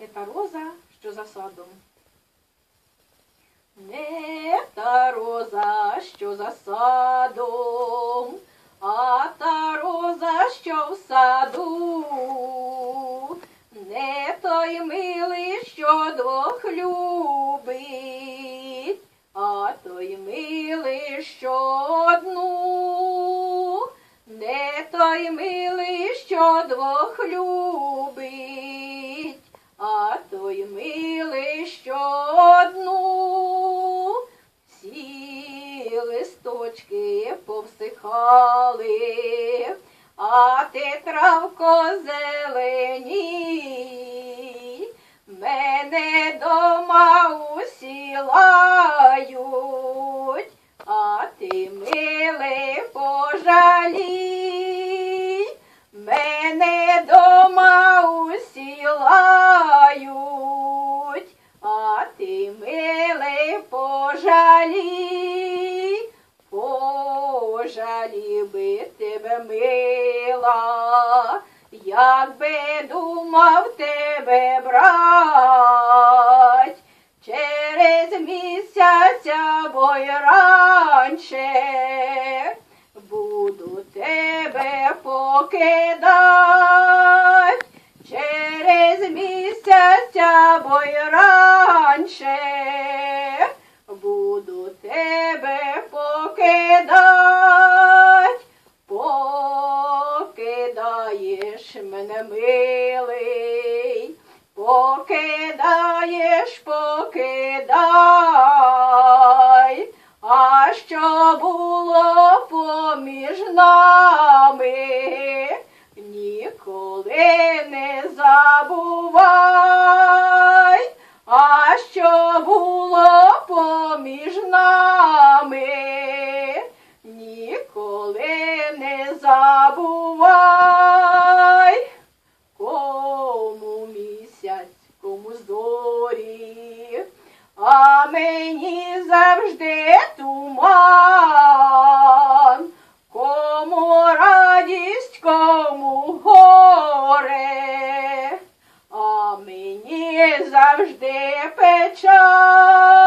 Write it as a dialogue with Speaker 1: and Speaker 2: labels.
Speaker 1: Не та роза, що за садом. Не та роза, що за садом, а та роза, що в саду. Не той милий, що двох любить, а той милий, що одну. Не той милий, що двох любить, що одну. Всі листочки повсихали, а ти травко зелені. Мене дома усі лають, а ти, милий, пожалій. Пожалій би тебе, мила, якби думав тебе брать, через місяця бо й ранче буду тебе покидать, через місяця бо й ранче покидаєш мене милий, покидаєш, покидай, а що було поміж нами, ніколи не забувай, а що було поміж нами. Nikoline zabu завжди туман, кому радість, кому горе, а мені завжди печаль.